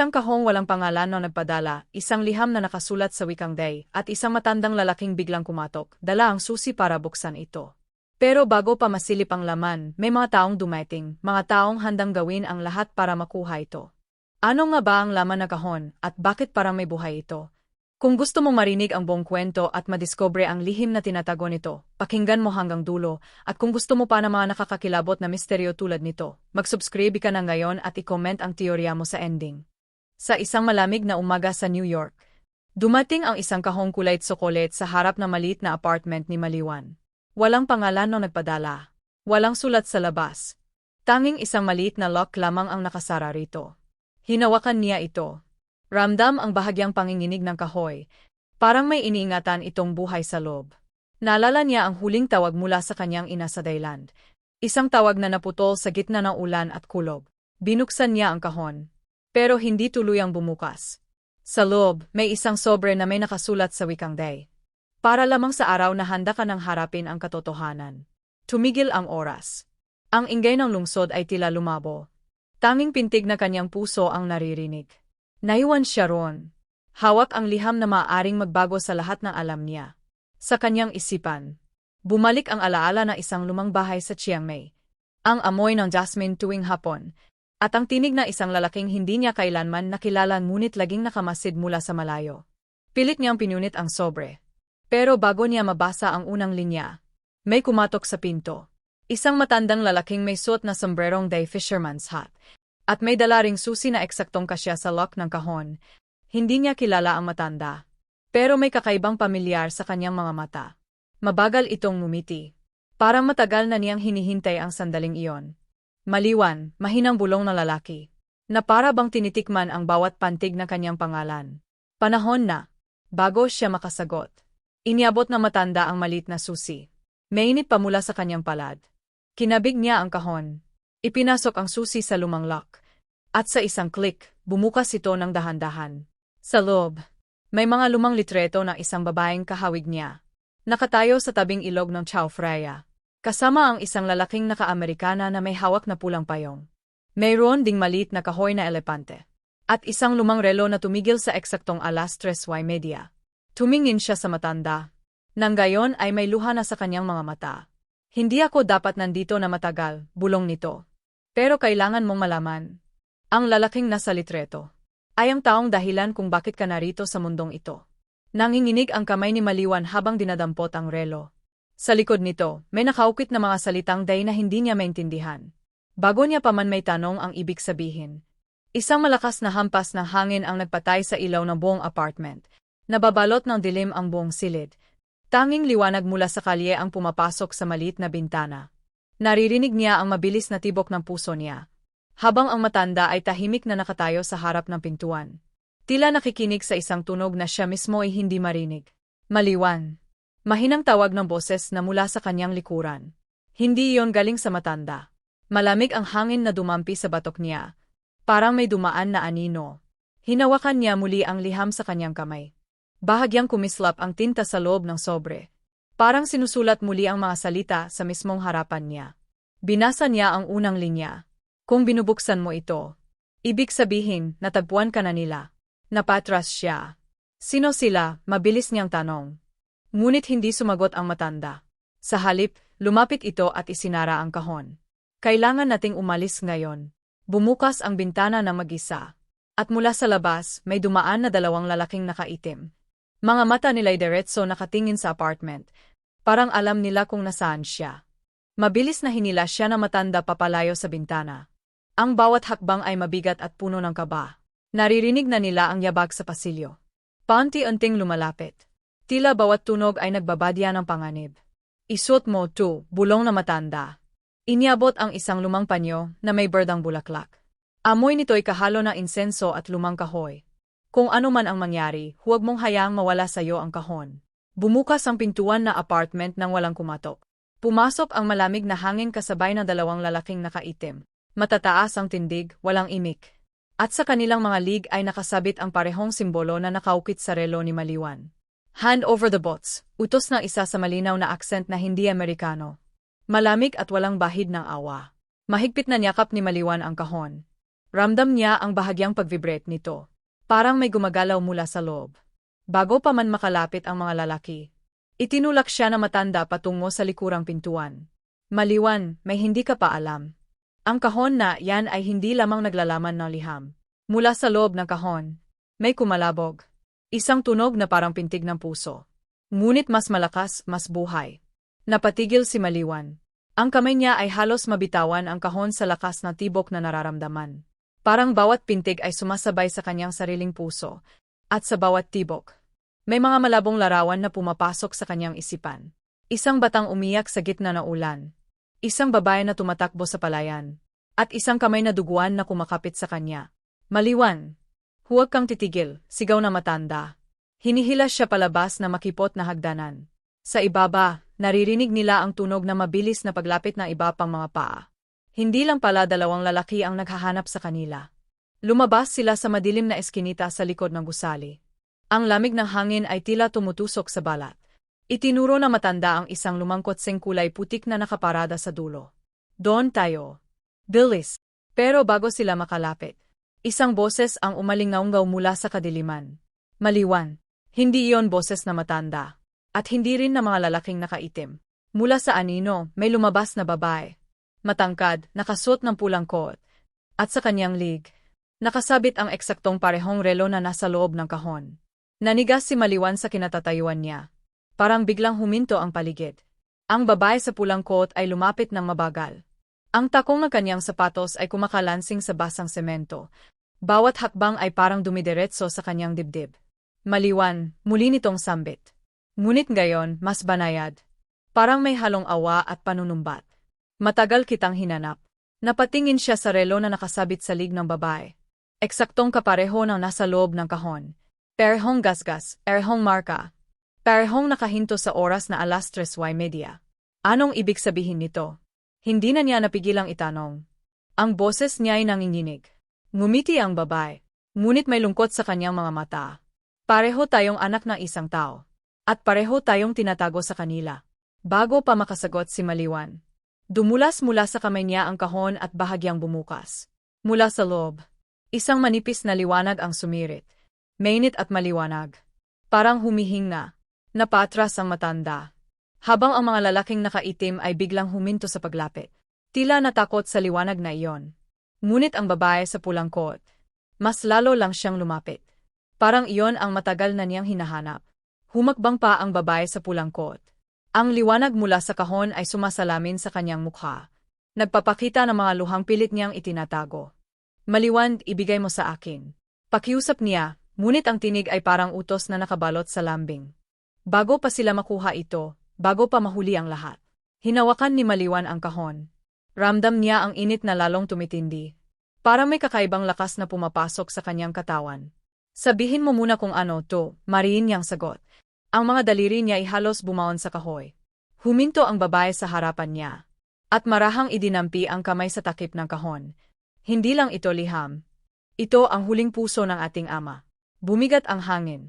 Isang kahong walang pangalan na nagpadala, isang liham na nakasulat sa wikang day, at isang matandang lalaking biglang kumatok, dala ang susi para buksan ito. Pero bago pa masilip ang laman, may mga taong dumating, mga taong handang gawin ang lahat para makuha ito. Ano nga ba ang laman na kahon, at bakit parang may buhay ito? Kung gusto mong marinig ang buong kwento at madiscover ang lihim na tinatago nito, pakinggan mo hanggang dulo, at kung gusto mo pa ng mga nakakakilabot na misteryo tulad nito, mag-subscribe ka na ngayon at i-comment ang teorya mo sa ending. Sa isang malamig na umaga sa New York, dumating ang isang kahong kulay tsokolet sa harap ng maliit na apartment ni Maliwan. Walang pangalan no nagpadala. Walang sulat sa labas. Tanging isang maliit na lock lamang ang nakasara rito. Hinawakan niya ito, Ramdam ang bahagyang panginginig ng kahoy. Parang may iniingatan itong buhay sa loob. Naalala niya ang huling tawag mula sa kanyang ina sa Dayland. Isang tawag na naputol sa gitna ng ulan at kulob. Binuksan niya ang kahon. Pero hindi tuluyang bumukas. Sa loob, may isang sobre na may nakasulat sa wikang day. Para lamang sa araw na handa ka nang harapin ang katotohanan. Tumigil ang oras. Ang ingay ng lungsod ay tila lumabo. Tanging pintig na kanyang puso ang naririnig. Naiwan siya roon. Hawak ang liham na maaaring magbago sa lahat ng alam niya. Sa kanyang isipan. Bumalik ang alaala ng isang lumang bahay sa Chiang Mai. Ang amoy ng jasmine tuwing hapon. At ang tinig na isang lalaking hindi niya kailanman nakilala ngunit laging nakamasid mula sa malayo. Pilit niyang pinunit ang sobre. Pero bago niya mabasa ang unang linya, may kumatok sa pinto. Isang matandang lalaking may suot na sombrerong day fisherman's hat at may dala susi na eksaktong kasya sa lock ng kahon. Hindi niya kilala ang matanda. Pero may kakaibang pamilyar sa kanyang mga mata. Mabagal itong ngumiti. Parang matagal na niyang hinihintay ang sandaling iyon. Maliwan, mahinang bulong na lalaki. Na para bang tinitikman ang bawat pantig na kanyang pangalan. Panahon na. Bago siya makasagot. Iniabot na matanda ang malit na susi. Mainit pa mula sa kanyang palad. Kinabig niya ang kahon. Ipinasok ang susi sa lumang lock. At sa isang click, bumukas ito ng dahan-dahan. Sa loob, may mga lumang litreto ng isang babaeng kahawig niya. Nakatayo sa tabing ilog ng Chao Freya. Kasama ang isang lalaking naka-Amerikana na may hawak na pulang payong. Mayroon ding maliit na kahoy na elepante. At isang lumang relo na tumigil sa eksaktong alas 3 y media. Tumingin siya sa matanda. Nang gayon ay may luha na sa kanyang mga mata. Hindi ako dapat nandito na matagal, bulong nito. Pero kailangan mong malaman. Ang lalaking nasa litreto ay ang taong dahilan kung bakit ka narito sa mundong ito. Nanginginig ang kamay ni Maliwan habang dinadampot ang relo. Sa likod nito, may nakaukit na mga salitang day na hindi niya maintindihan. Bago niya pa man may tanong ang ibig sabihin. Isang malakas na hampas ng hangin ang nagpatay sa ilaw ng buong apartment. Nababalot ng dilim ang buong silid. Tanging liwanag mula sa kalye ang pumapasok sa maliit na bintana. Naririnig niya ang mabilis na tibok ng puso niya. Habang ang matanda ay tahimik na nakatayo sa harap ng pintuan. Tila nakikinig sa isang tunog na siya mismo ay hindi marinig. Maliwan. Mahinang tawag ng boses na mula sa kanyang likuran. Hindi iyon galing sa matanda. Malamig ang hangin na dumampi sa batok niya. Parang may dumaan na anino. Hinawakan niya muli ang liham sa kanyang kamay. Bahagyang kumislap ang tinta sa loob ng sobre. Parang sinusulat muli ang mga salita sa mismong harapan niya. Binasa niya ang unang linya. Kung binubuksan mo ito, ibig sabihin, natagpuan ka na nila. Napatras siya. Sino sila, mabilis niyang tanong. Ngunit hindi sumagot ang matanda. Sa halip, lumapit ito at isinara ang kahon. Kailangan nating umalis ngayon. Bumukas ang bintana ng mag-isa. At mula sa labas, may dumaan na dalawang lalaking nakaitim. Mga mata nila'y diretso nakatingin sa apartment, Parang alam nila kung nasaan siya. Mabilis na hinila siya na matanda papalayo sa bintana. Ang bawat hakbang ay mabigat at puno ng kaba. Naririnig na nila ang yabag sa pasilyo. Paunti-unting lumalapit. Tila bawat tunog ay nagbabadya ng panganib. Isuot mo, to, bulong na matanda. Iniabot ang isang lumang panyo na may berdang bulaklak. Amoy nito'y kahalo ng insenso at lumang kahoy. Kung ano man ang mangyari, huwag mong hayaang mawala sa iyo ang kahon. Bumukas ang pintuan na apartment nang walang kumatok. Pumasok ang malamig na hangin kasabay ng dalawang lalaking nakaitim. Matataas ang tindig, walang imik. At sa kanilang mga lig ay nakasabit ang parehong simbolo na nakaukit sa relo ni Maliwan. Hand over the bots, utos ng isa sa malinaw na accent na hindi Amerikano. Malamig at walang bahid ng awa. Mahigpit na niyakap ni Maliwan ang kahon. Ramdam niya ang bahagyang pag-vibrate nito. Parang may gumagalaw mula sa loob. Bago pa man makalapit ang mga lalaki, itinulak siya na matanda patungo sa likurang pintuan. Maliwan, may hindi ka pa alam. Ang kahon na yan ay hindi lamang naglalaman ng liham. Mula sa loob ng kahon, may kumalabog. Isang tunog na parang pintig ng puso. Ngunit mas malakas, mas buhay. Napatigil si Maliwan. Ang kamay niya ay halos mabitawan ang kahon sa lakas na tibok na nararamdaman. Parang bawat pintig ay sumasabay sa kanyang sariling puso, at sa bawat tibok. May mga malabong larawan na pumapasok sa kanyang isipan. Isang batang umiyak sa gitna ng ulan. Isang babae na tumatakbo sa palayan. At isang kamay na duguan na kumakapit sa kanya. Maliwan. Huwag kang titigil, sigaw na matanda. Hinihilas siya palabas na makipot na hagdanan. Sa ibaba, naririnig nila ang tunog na mabilis na paglapit ng iba pang mga paa. Hindi lang pala dalawang lalaki ang naghahanap sa kanila. Lumabas sila sa madilim na eskinita sa likod ng gusali. Ang lamig ng hangin ay tila tumutusok sa balat. Itinuro na matanda ang isang lumangkot sing kulay putik na nakaparada sa dulo. Doon tayo. Bilis. Pero bago sila makalapit, isang boses ang umalingaunggaw mula sa kadiliman. Maliwan. Hindi iyon boses na matanda. At hindi rin na mga lalaking nakaitim. Mula sa anino, may lumabas na babae. Matangkad, nakasuot ng pulang coat. At sa kanyang lig, nakasabit ang eksaktong parehong relo na nasa loob ng kahon. Nanigas si Maliwan sa kinatatayuan niya. Parang biglang huminto ang paligid. Ang babae sa pulang coat ay lumapit ng mabagal. Ang takong ng kanyang sapatos ay kumakalansing sa basang semento. Bawat hakbang ay parang dumidiretso sa kanyang dibdib. Maliwan, muli nitong sambit. Ngunit ngayon, mas banayad. Parang may halong awa at panunumbat. Matagal kitang hinanap. Napatingin siya sa relo na nakasabit sa lig ng babae. Eksaktong kapareho ng nasa loob ng kahon. Perhong gasgas, erhong marka. Perhong nakahinto sa oras na alas 3 media. Anong ibig sabihin nito? Hindi na niya napigilang itanong. Ang boses niya ay nanginginig. Ngumiti ang babae. Ngunit may lungkot sa kanyang mga mata. Pareho tayong anak ng isang tao. At pareho tayong tinatago sa kanila. Bago pa makasagot si Maliwan. Dumulas mula sa kamay niya ang kahon at bahagyang bumukas. Mula sa loob. Isang manipis na liwanag ang sumirit. Mainit at maliwanag. Parang humihinga. Napatras ang matanda. Habang ang mga lalaking nakaitim ay biglang huminto sa paglapit. Tila natakot sa liwanag na iyon. Ngunit ang babae sa pulang coat. Mas lalo lang siyang lumapit. Parang iyon ang matagal na niyang hinahanap. Humakbang pa ang babae sa pulang coat. Ang liwanag mula sa kahon ay sumasalamin sa kanyang mukha. Nagpapakita ng mga luhang pilit niyang itinatago. Maliwan, ibigay mo sa akin. Pakiusap niya, Ngunit ang tinig ay parang utos na nakabalot sa lambing. Bago pa sila makuha ito, bago pa mahuli ang lahat. Hinawakan ni Maliwan ang kahon. Ramdam niya ang init na lalong tumitindi. Para may kakaibang lakas na pumapasok sa kanyang katawan. Sabihin mo muna kung ano to, mariin niyang sagot. Ang mga daliri niya ay halos bumaon sa kahoy. Huminto ang babae sa harapan niya. At marahang idinampi ang kamay sa takip ng kahon. Hindi lang ito liham. Ito ang huling puso ng ating ama. Bumigat ang hangin.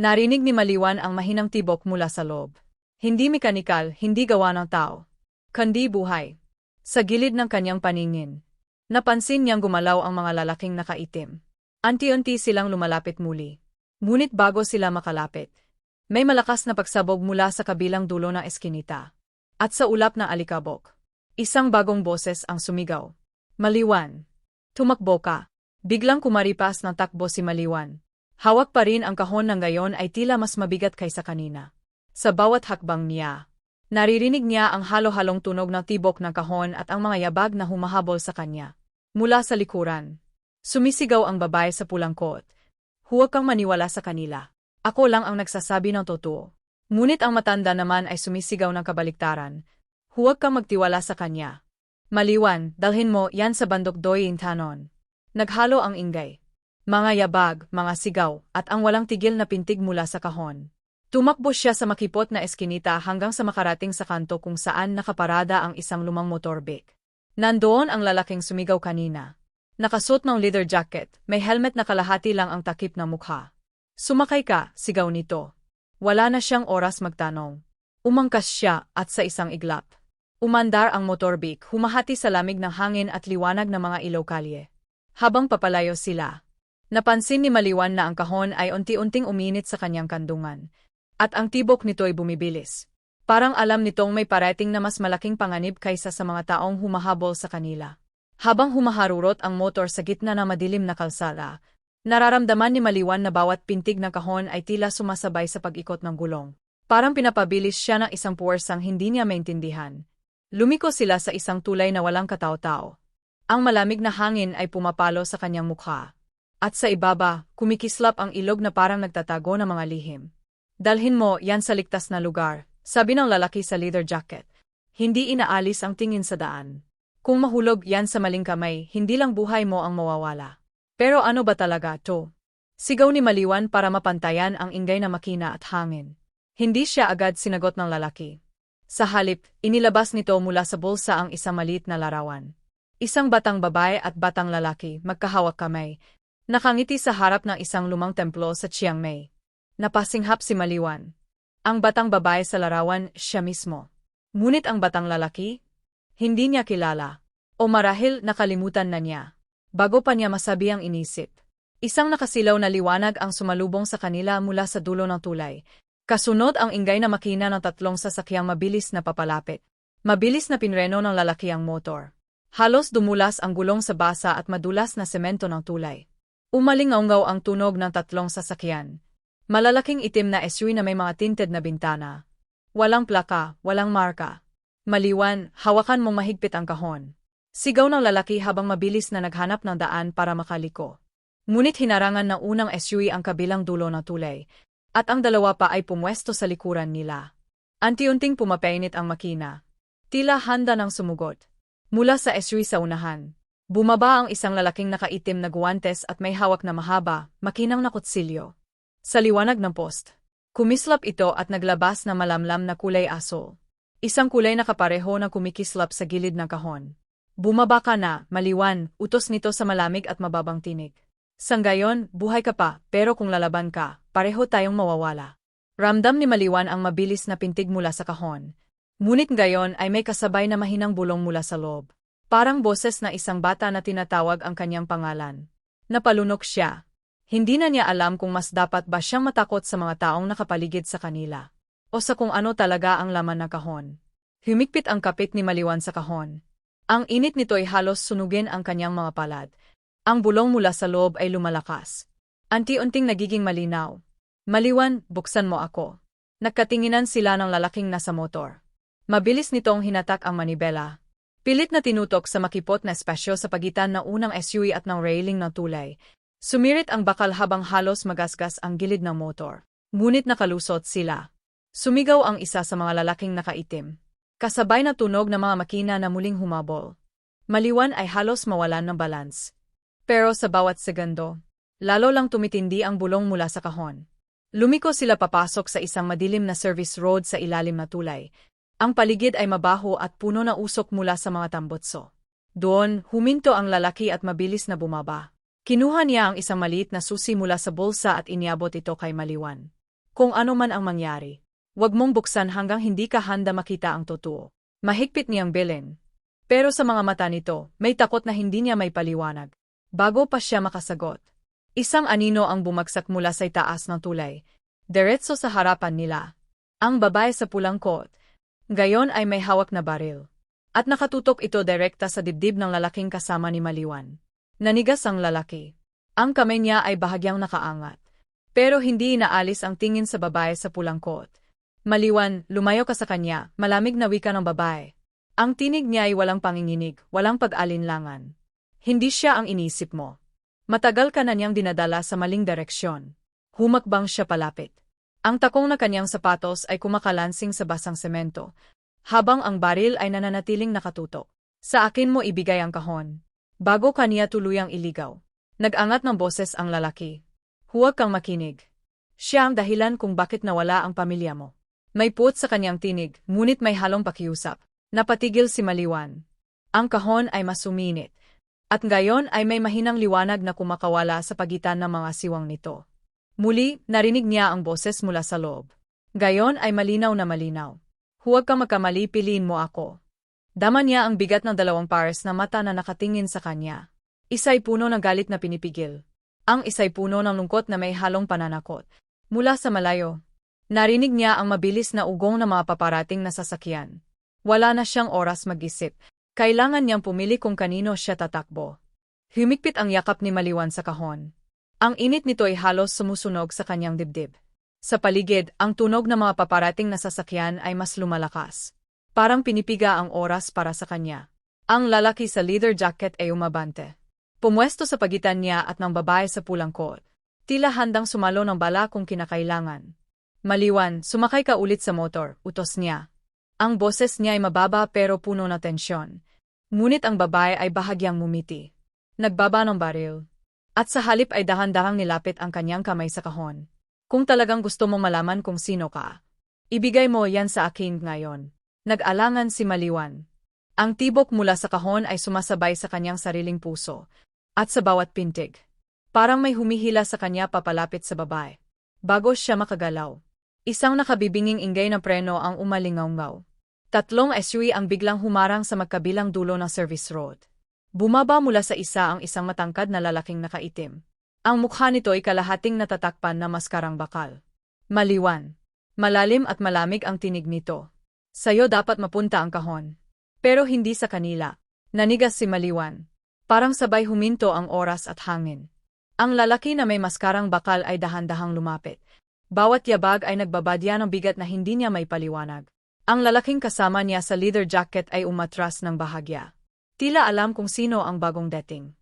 Narinig ni Maliwan ang mahinang tibok mula sa loob. Hindi mekanikal, hindi gawa ng tao. Kandi buhay. Sa gilid ng kanyang paningin. Napansin niyang gumalaw ang mga lalaking nakaitim. Anti-unti silang lumalapit muli. Ngunit bago sila makalapit, may malakas na pagsabog mula sa kabilang dulo ng eskinita. At sa ulap ng alikabok, isang bagong boses ang sumigaw. Maliwan. Tumakbo ka. Biglang kumaripas ng takbo si Maliwan. Hawak pa rin ang kahon ng gayon ay tila mas mabigat kaysa kanina. Sa bawat hakbang niya, naririnig niya ang halo-halong tunog ng tibok ng kahon at ang mga yabag na humahabol sa kanya. Mula sa likuran, sumisigaw ang babae sa pulang kot. Huwag kang maniwala sa kanila. Ako lang ang nagsasabi ng totoo. Ngunit ang matanda naman ay sumisigaw ng kabaliktaran. Huwag kang magtiwala sa kanya. Maliwan, dalhin mo yan sa bandok doyin tanon. Naghalo ang ingay mga yabag, mga sigaw, at ang walang tigil na pintig mula sa kahon. Tumakbo siya sa makipot na eskinita hanggang sa makarating sa kanto kung saan nakaparada ang isang lumang motorbike. Nandoon ang lalaking sumigaw kanina. Nakasuot ng leather jacket, may helmet na kalahati lang ang takip na mukha. Sumakay ka, sigaw nito. Wala na siyang oras magtanong. Umangkas siya at sa isang iglap. Umandar ang motorbike, humahati sa lamig ng hangin at liwanag ng mga ilaw kalye. habang papalayo sila. Napansin ni Maliwan na ang kahon ay unti-unting uminit sa kanyang kandungan. At ang tibok nito ay bumibilis. Parang alam nitong may parating na mas malaking panganib kaysa sa mga taong humahabol sa kanila. Habang humaharurot ang motor sa gitna na madilim na kalsada, nararamdaman ni Maliwan na bawat pintig ng kahon ay tila sumasabay sa pag-ikot ng gulong. Parang pinapabilis siya ng isang puwersang hindi niya maintindihan. Lumiko sila sa isang tulay na walang katao-tao. Ang malamig na hangin ay pumapalo sa kanyang mukha. At sa ibaba, kumikislap ang ilog na parang nagtatago ng mga lihim. Dalhin mo yan sa ligtas na lugar, sabi ng lalaki sa leather jacket. Hindi inaalis ang tingin sa daan. Kung mahulog yan sa maling kamay, hindi lang buhay mo ang mawawala. Pero ano ba talaga to? Sigaw ni Maliwan para mapantayan ang ingay na makina at hangin. Hindi siya agad sinagot ng lalaki. Sa halip, inilabas nito mula sa bulsa ang isang maliit na larawan. Isang batang babae at batang lalaki, magkahawak kamay, Nakangiti sa harap ng isang lumang templo sa Chiang Mai. Napasinghap si Maliwan. Ang batang babae sa larawan, siya mismo. Ngunit ang batang lalaki? Hindi niya kilala. O marahil nakalimutan na niya. Bago pa niya masabi ang inisip. Isang nakasilaw na liwanag ang sumalubong sa kanila mula sa dulo ng tulay. Kasunod ang ingay na makina ng tatlong sasakyang mabilis na papalapit. Mabilis na pinreno ng lalaki ang motor. Halos dumulas ang gulong sa basa at madulas na semento ng tulay. Umalingaungaw ang tunog ng tatlong sasakyan. Malalaking itim na SUV na may mga tinted na bintana. Walang plaka, walang marka. Maliwan, hawakan mong mahigpit ang kahon. Sigaw ng lalaki habang mabilis na naghanap ng daan para makaliko. Ngunit hinarangan ng unang SUV ang kabilang dulo ng tulay, at ang dalawa pa ay pumwesto sa likuran nila. Anti-unting pumapainit ang makina. Tila handa ng sumugot. Mula sa SUV sa unahan, Bumaba ang isang lalaking nakaitim na guwantes at may hawak na mahaba, makinang na kutsilyo. Sa liwanag ng post, kumislap ito at naglabas na malamlam na kulay aso. Isang kulay na kapareho na kumikislap sa gilid ng kahon. Bumaba ka na, maliwan, utos nito sa malamig at mababang tinig. Sanggayon, buhay ka pa, pero kung lalaban ka, pareho tayong mawawala. Ramdam ni Maliwan ang mabilis na pintig mula sa kahon. Ngunit ngayon ay may kasabay na mahinang bulong mula sa loob. Parang boses na isang bata na tinatawag ang kanyang pangalan. Napalunok siya. Hindi na niya alam kung mas dapat ba siyang matakot sa mga taong nakapaligid sa kanila. O sa kung ano talaga ang laman ng kahon. Humikpit ang kapit ni Maliwan sa kahon. Ang init nito ay halos sunugin ang kanyang mga palad. Ang bulong mula sa loob ay lumalakas. Anti-unting nagiging malinaw. Maliwan, buksan mo ako. Nagkatinginan sila ng lalaking nasa motor. Mabilis nitong hinatak ang manibela, Pilit na tinutok sa makipot na espasyo sa pagitan ng unang SUV at ng railing ng tulay. Sumirit ang bakal habang halos magasgas ang gilid ng motor. Ngunit nakalusot sila. Sumigaw ang isa sa mga lalaking nakaitim. Kasabay na tunog ng mga makina na muling humabol. Maliwan ay halos mawalan ng balance. Pero sa bawat segundo, lalo lang tumitindi ang bulong mula sa kahon. Lumiko sila papasok sa isang madilim na service road sa ilalim na tulay, ang paligid ay mabaho at puno na usok mula sa mga tambotso. Doon, huminto ang lalaki at mabilis na bumaba. Kinuha niya ang isang maliit na susi mula sa bulsa at iniabot ito kay Maliwan. Kung ano man ang mangyari, huwag mong buksan hanggang hindi ka handa makita ang totoo. Mahigpit niyang bilin. Pero sa mga mata nito, may takot na hindi niya may paliwanag. Bago pa siya makasagot, isang anino ang bumagsak mula sa itaas ng tulay. Diretso sa harapan nila. Ang babae sa pulang coat, Gayon ay may hawak na baril. At nakatutok ito direkta sa dibdib ng lalaking kasama ni Maliwan. Nanigas ang lalaki. Ang kamay niya ay bahagyang nakaangat. Pero hindi inaalis ang tingin sa babae sa pulang kot. Maliwan, lumayo ka sa kanya, malamig na wika ng babae. Ang tinig niya ay walang panginginig, walang pag-alinlangan. Hindi siya ang inisip mo. Matagal ka na niyang dinadala sa maling direksyon. Humakbang siya palapit. Ang takong na kanyang sapatos ay kumakalansing sa basang semento, habang ang baril ay nananatiling nakatutok. Sa akin mo ibigay ang kahon. Bago kaniya tuluyang iligaw. Nag-angat ng boses ang lalaki. Huwag kang makinig. Siya ang dahilan kung bakit nawala ang pamilya mo. May puot sa kanyang tinig, ngunit may halong pakiusap. Napatigil si Maliwan. Ang kahon ay masuminit. At ngayon ay may mahinang liwanag na kumakawala sa pagitan ng mga siwang nito. Muli, narinig niya ang boses mula sa loob. Gayon ay malinaw na malinaw. Huwag ka magkamali, piliin mo ako. Dama niya ang bigat ng dalawang pares na mata na nakatingin sa kanya. Isa'y puno ng galit na pinipigil. Ang isa'y puno ng lungkot na may halong pananakot. Mula sa malayo, narinig niya ang mabilis na ugong ng mga paparating na sasakyan. Wala na siyang oras mag-isip. Kailangan niyang pumili kung kanino siya tatakbo. Humikpit ang yakap ni Maliwan sa kahon. Ang init nito ay halos sumusunog sa kanyang dibdib. Sa paligid, ang tunog ng mga paparating na sasakyan ay mas lumalakas. Parang pinipiga ang oras para sa kanya. Ang lalaki sa leather jacket ay umabante. Pumwesto sa pagitan niya at ng babae sa pulang coat. Tila handang sumalo ng bala kung kinakailangan. Maliwan, sumakay ka ulit sa motor, utos niya. Ang boses niya ay mababa pero puno na tensyon. Ngunit ang babae ay bahagyang mumiti. Nagbaba ng baril. At sa halip ay dahan-dahang nilapit ang kanyang kamay sa kahon. Kung talagang gusto mong malaman kung sino ka, ibigay mo yan sa akin ngayon. Nag-alangan si Maliwan. Ang tibok mula sa kahon ay sumasabay sa kanyang sariling puso, at sa bawat pintig. Parang may humihila sa kanya papalapit sa babae. Bago siya makagalaw. Isang nakabibinging ingay na preno ang umalingaw-ngaw. Tatlong SUV ang biglang humarang sa magkabilang dulo ng service road. Bumaba mula sa isa ang isang matangkad na lalaking nakaitim. Ang mukha nito ay kalahating natatakpan na maskarang bakal. Maliwan. Malalim at malamig ang tinig nito. Sa'yo dapat mapunta ang kahon. Pero hindi sa kanila. Nanigas si Maliwan. Parang sabay huminto ang oras at hangin. Ang lalaki na may maskarang bakal ay dahan-dahang lumapit. Bawat yabag ay nagbabadya ng bigat na hindi niya may paliwanag. Ang lalaking kasama niya sa leather jacket ay umatras ng bahagya. Tila alam kung sino ang bagong dating.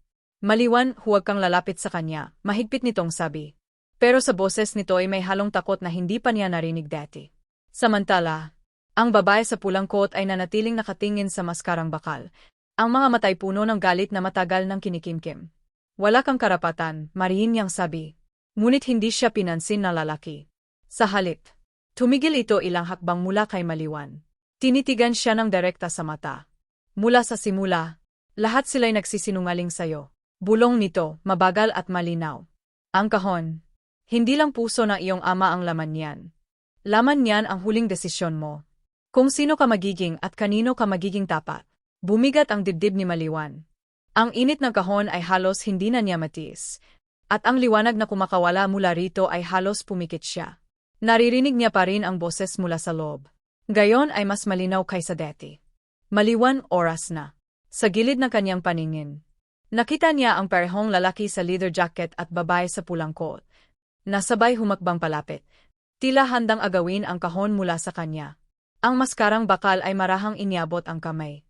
Maliwan, huwag kang lalapit sa kanya, mahigpit nitong sabi. Pero sa boses nito ay may halong takot na hindi pa niya narinig dati. Samantala, ang babae sa pulang coat ay nanatiling nakatingin sa maskarang bakal, ang mga matay puno ng galit na matagal ng kinikimkim. Wala kang karapatan, mariin niyang sabi. Ngunit hindi siya pinansin na lalaki. Sa halip, tumigil ito ilang hakbang mula kay Maliwan. Tinitigan siya ng direkta sa mata. Mula sa simula, lahat sila'y nagsisinungaling sayo. Bulong nito, mabagal at malinaw. Ang kahon. Hindi lang puso ng iyong ama ang laman niyan. Laman niyan ang huling desisyon mo. Kung sino ka magiging at kanino ka magiging tapat. Bumigat ang dibdib ni Maliwan. Ang init ng kahon ay halos hindi na niya matiis. At ang liwanag na kumakawala mula rito ay halos pumikit siya. Naririnig niya pa rin ang boses mula sa loob. Gayon ay mas malinaw kaysa dati. Maliwan oras na. Sa gilid ng kanyang paningin. Nakita niya ang parehong lalaki sa leather jacket at babae sa pulang coat. Nasabay humakbang palapit. Tila handang agawin ang kahon mula sa kanya. Ang maskarang bakal ay marahang inyabot ang kamay.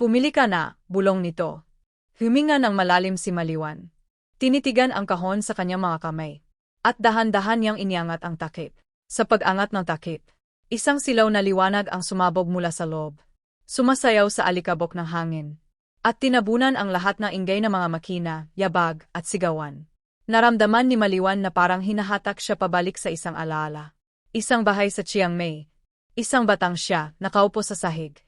Pumili ka na, bulong nito. Huminga ng malalim si Maliwan. Tinitigan ang kahon sa kanyang mga kamay. At dahan-dahan niyang iniangat ang takip. Sa pag-angat ng takip, isang silaw na liwanag ang sumabog mula sa loob. Sumasayaw sa alikabok ng hangin. At tinabunan ang lahat ng ingay ng mga makina, yabag, at sigawan. Naramdaman ni Maliwan na parang hinahatak siya pabalik sa isang alaala. Isang bahay sa Chiang Mai. Isang batang siya, nakaupo sa sahig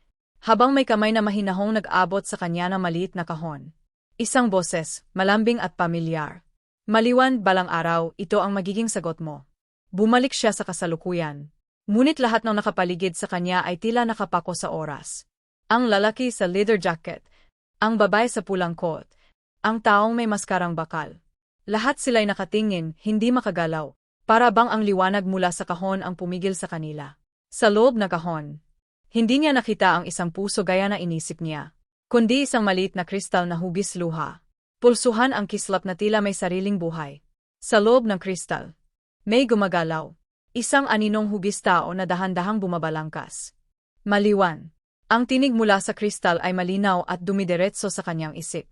habang may kamay na mahinahong nag-abot sa kanya ng maliit na kahon. Isang boses, malambing at pamilyar. Maliwan balang araw, ito ang magiging sagot mo. Bumalik siya sa kasalukuyan. Ngunit lahat ng nakapaligid sa kanya ay tila nakapako sa oras. Ang lalaki sa leather jacket, ang babae sa pulang coat, ang taong may maskarang bakal. Lahat sila'y nakatingin, hindi makagalaw, para bang ang liwanag mula sa kahon ang pumigil sa kanila. Sa loob na kahon, hindi niya nakita ang isang puso gaya na inisip niya, kundi isang maliit na kristal na hugis luha. Pulsuhan ang kislap na tila may sariling buhay. Sa loob ng kristal, may gumagalaw. Isang aninong hugis tao na dahan-dahang bumabalangkas. Maliwan. Ang tinig mula sa kristal ay malinaw at dumidiretso sa kanyang isip.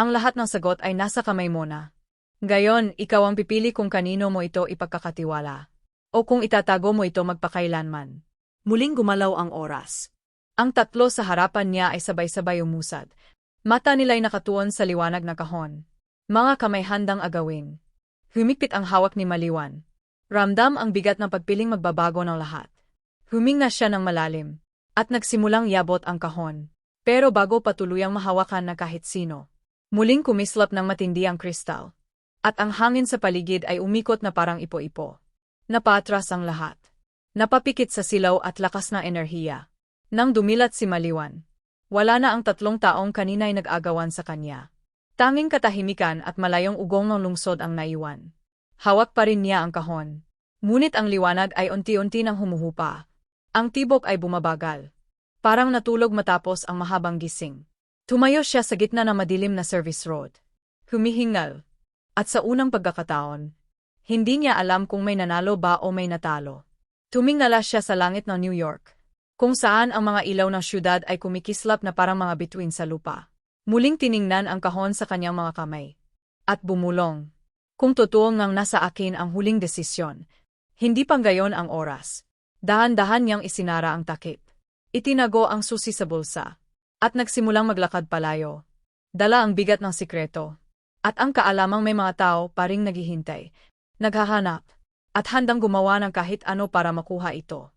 Ang lahat ng sagot ay nasa kamay mo na. Gayon, ikaw ang pipili kung kanino mo ito ipagkakatiwala. O kung itatago mo ito magpakailanman. Muling gumalaw ang oras. Ang tatlo sa harapan niya ay sabay-sabay umusad. Mata nila'y nakatuon sa liwanag na kahon. Mga kamay handang agawin. Humikpit ang hawak ni Maliwan. Ramdam ang bigat ng pagpiling magbabago ng lahat. Huminga siya ng malalim. At nagsimulang yabot ang kahon. Pero bago patuluyang mahawakan na kahit sino. Muling kumislap ng matindi ang kristal. At ang hangin sa paligid ay umikot na parang ipo-ipo. Napatras ang lahat. Napapikit sa silaw at lakas ng enerhiya. Nang dumilat si Maliwan. Wala na ang tatlong taong kanina'y nag-agawan sa kanya. Tanging katahimikan at malayong ugong ng lungsod ang naiwan. Hawak pa rin niya ang kahon. Ngunit ang liwanag ay unti-unti nang humuhupa. Ang tibok ay bumabagal. Parang natulog matapos ang mahabang gising. Tumayo siya sa gitna ng madilim na service road. Humihingal. At sa unang pagkakataon, hindi niya alam kung may nanalo ba o may natalo. Tumingala siya sa langit ng New York, kung saan ang mga ilaw ng syudad ay kumikislap na parang mga bituin sa lupa. Muling tiningnan ang kahon sa kanyang mga kamay. At bumulong. Kung totoo ngang nasa akin ang huling desisyon, hindi pang gayon ang oras. Dahan-dahan niyang isinara ang takip. Itinago ang susi sa bulsa. At nagsimulang maglakad palayo. Dala ang bigat ng sikreto. At ang kaalamang may mga tao pa ring naghihintay. Naghahanap. At handang gumawa ng kahit ano para makuha ito.